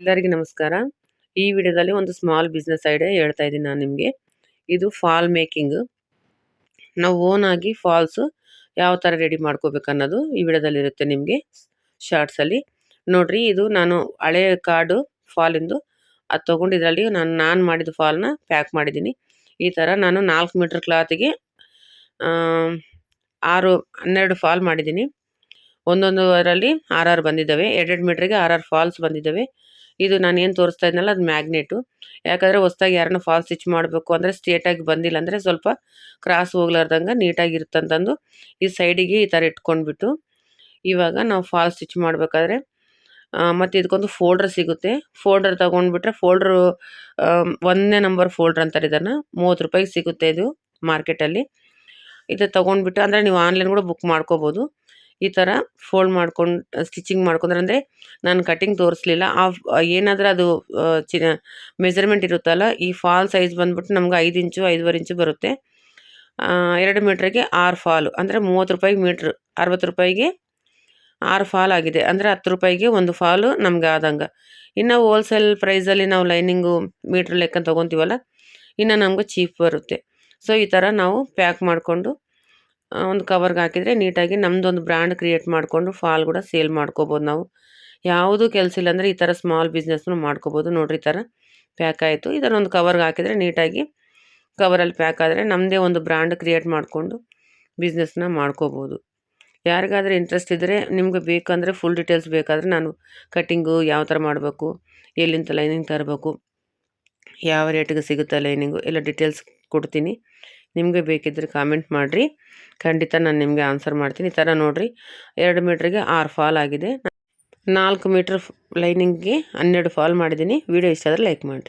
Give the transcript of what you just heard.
ಎಲ್ಲರಿಗೂ ನಮಸ್ಕಾರ. ಈ ವಿಡಿಯೋದಲ್ಲಿ ಒಂದು ಸ್ಮಾಲ್ ಬಿಸ್ನೆಸ್ ಐಡಿಯಾ ಹೇಳ್ತಾ ಇದ್ದೀನಿ ನಾನು ನಿಮಗೆ. ಇದು ಫಾಲ್ ಮೇಕಿಂಗ್ ನಾವು ಓನ್ ಆಗಿ ಫಾಲ್ಸು ಯಾವ ಥರ ರೆಡಿ ಮಾಡ್ಕೋಬೇಕು ಅನ್ನೋದು ಈ ವಿಡಿಯೋದಲ್ಲಿ ಇರುತ್ತೆ ನಿಮಗೆ ಶಾರ್ಟ್ಸಲ್ಲಿ ನೋಡ್ರಿ, ಇದು ನಾನು ಹಳೆ ಕಾರ್ಡು ಫಾಲಿಂದು ಅದು ತೊಗೊಂಡು ಇದರಲ್ಲಿ ನಾನು ನಾನು ಮಾಡಿದ ಫಾಲ್ನ ಪ್ಯಾಕ್ ಮಾಡಿದ್ದೀನಿ. ಈ ಥರ ನಾನು ನಾಲ್ಕು ಮೀಟ್ರ್ ಕ್ಲಾತಿಗೆ ಆರು, ಹನ್ನೆರಡು ಫಾಲ್ ಮಾಡಿದ್ದೀನಿ. ಒಂದೊಂದು ಅದರಲ್ಲಿ ಆರಾರು ಬಂದಿದ್ದಾವೆ. ಎರಡೆರಡು ಮೀಟ್ರಿಗೆ ಆರಾರು ಫಾಲ್ಸ್ ಬಂದಿದ್ದಾವೆ. ಇದು ನಾನು ಏನು ತೋರಿಸ್ತಾ ಇದ್ನಲ್ಲ, ಅದು ಮ್ಯಾಗ್ನೆಟು. ಯಾಕಂದರೆ ಹೊಸ್ದಾಗಿ ಯಾರನ್ನ ಫಾಲ್ ಸ್ಟಿಚ್ ಮಾಡಬೇಕು ಅಂದರೆ ಸ್ಟ್ರೇಟಾಗಿ ಬಂದಿಲ್ಲ ಅಂದರೆ ಸ್ವಲ್ಪ ಕ್ರಾಸ್ ಹೋಗ್ಲಾರ್ದಂಗೆ ನೀಟಾಗಿರುತ್ತಂತಂದು ಈ ಸೈಡಿಗೆ ಈ ಥರ ಇಟ್ಕೊಂಡ್ಬಿಟ್ಟು ಇವಾಗ ನಾವು ಫಾಲ್ ಸ್ಟಿಚ್ ಮಾಡಬೇಕಾದ್ರೆ ಮತ್ತು ಇದಕ್ಕೊಂದು ಫೋಲ್ಡರ್ ಸಿಗುತ್ತೆ. ಫೋಲ್ಡರ್ ತೊಗೊಂಡ್ಬಿಟ್ರೆ ಫೋಲ್ಡ್ರು ಒಂದನೇ ನಂಬರ್ ಫೋಲ್ಡ್ರ್ ಅಂತಾರೆ ಇದನ್ನು. ಮೂವತ್ತು ರೂಪಾಯಿಗೆ ಸಿಗುತ್ತೆ ಇದು ಮಾರ್ಕೆಟಲ್ಲಿ. ಇದು ತೊಗೊಂಡ್ಬಿಟ್ಟು ಅಂದರೆ ನೀವು ಆನ್ಲೈನ್ ಕೂಡ ಬುಕ್ ಮಾಡ್ಕೋಬೋದು. ಈ ಥರ ಫೋಲ್ಡ್ ಮಾಡ್ಕೊಂಡು ಸ್ಟಿಚಿಂಗ್ ಮಾಡ್ಕೊಂಡ್ರೆ ಅಂದರೆ ನಾನು ಕಟಿಂಗ್ ತೋರಿಸ್ಲಿಲ್ಲ. ಆ ಏನಾದರೂ ಅದು ಚಿ ಮೆಜರ್ಮೆಂಟ್ ಇರುತ್ತಲ್ಲ, ಈ ಫಾಲ್ ಸೈಜ್ ಬಂದ್ಬಿಟ್ಟು ನಮ್ಗೆ ಐದು ಇಂಚು, ಐದುವರೆ ಇಂಚು ಬರುತ್ತೆ. ಎರಡು ಮೀಟ್ರಿಗೆ ಆರು ಫಾಲು ಅಂದರೆ ಮೂವತ್ತು ರೂಪಾಯಿಗೆ ಮೀಟ್ರ್, ಅರವತ್ತು ರೂಪಾಯಿಗೆ ಆರು ಫಾಲ್ ಆಗಿದೆ. ಅಂದರೆ ಹತ್ತು ರೂಪಾಯಿಗೆ ಒಂದು ಫಾಲು ನಮ್ಗೆ ಆದಂಗೆ. ಇನ್ನು ಹೋಲ್ಸೇಲ್ ಪ್ರೈಸಲ್ಲಿ ನಾವು ಲೈನಿಂಗು ಮೀಟ್ರ್ ಲೆಕ್ಕ ತೊಗೊತೀವಲ್ಲ, ಇನ್ನು ನಮ್ಗೆ ಚೀಪ್ ಬರುತ್ತೆ. ಸೊ ಈ ಥರ ನಾವು ಪ್ಯಾಕ್ ಮಾಡಿಕೊಂಡು ಒಂದು ಕವರ್ಗೆ ಹಾಕಿದರೆ ನೀಟಾಗಿ ನಮ್ಮದೊಂದು ಬ್ರ್ಯಾಂಡ್ ಕ್ರಿಯೇಟ್ ಮಾಡಿಕೊಂಡು ಫಾಲ್ ಕೂಡ ಸೇಲ್ ಮಾಡ್ಕೋಬೋದು ನಾವು. ಯಾವುದು ಕೆಲಸ ಇಲ್ಲ ಅಂದರೆ ಈ ಥರ ಸ್ಮಾಲ್ ಬಿಸ್ನೆಸ್ನು ಮಾಡ್ಕೋಬೋದು. ನೋಡಿರಿ ಈ ಥರ ಪ್ಯಾಕ್ ಆಯಿತು. ಇದನ್ನೊಂದು ಕವರ್ಗೆ ಹಾಕಿದರೆ ನೀಟಾಗಿ ಕವರಲ್ಲಿ ಪ್ಯಾಕ್ ಆದರೆ ನಮ್ಮದೇ ಒಂದು ಬ್ರ್ಯಾಂಡ್ ಕ್ರಿಯೇಟ್ ಮಾಡಿಕೊಂಡು ಬಿಸ್ನೆಸ್ನ ಮಾಡ್ಕೋಬೋದು. ಯಾರಿಗಾದರೂ ಇಂಟ್ರೆಸ್ಟ್ ಇದ್ದರೆ ನಿಮಗೆ ಬೇಕಂದರೆ ಫುಲ್ ಡೀಟೇಲ್ಸ್ ಬೇಕಾದರೆ ನಾನು ಕಟ್ಟಿಂಗು ಯಾವ ಥರ ಮಾಡಬೇಕು, ಎಲ್ಲಿಂದ ಲೈನಿಂಗ್ ತರಬೇಕು, ಯಾವ ರೇಟಿಗೆ ಸಿಗುತ್ತೆ ಲೈನಿಂಗು ಎಲ್ಲ ಡೀಟೇಲ್ಸ್ ಕೊಡ್ತೀನಿ. ನಿಮಗೆ ಬೇಕಿದ್ದರೆ ಕಾಮೆಂಟ್ ಮಾಡಿರಿ. ಖಂಡಿತ ನಾನು ನಿಮಗೆ ಆನ್ಸರ್ ಮಾಡ್ತೀನಿ. ಈ ಥರ ನೋಡಿರಿ, ಎರಡು ಮೀಟ್ರಿಗೆ ಆರು ಫಾಲ್ ಆಗಿದೆ. ನಾಲ್ಕು ಮೀಟ್ರ್ ಲೈನಿಂಗ್ಗೆ ಹನ್ನೆರಡು ಫಾಲ್ ಮಾಡಿದ್ದೀನಿ. ವಿಡಿಯೋ ಇಷ್ಟ ಆದರೆ ಲೈಕ್ ಮಾಡಿರಿ.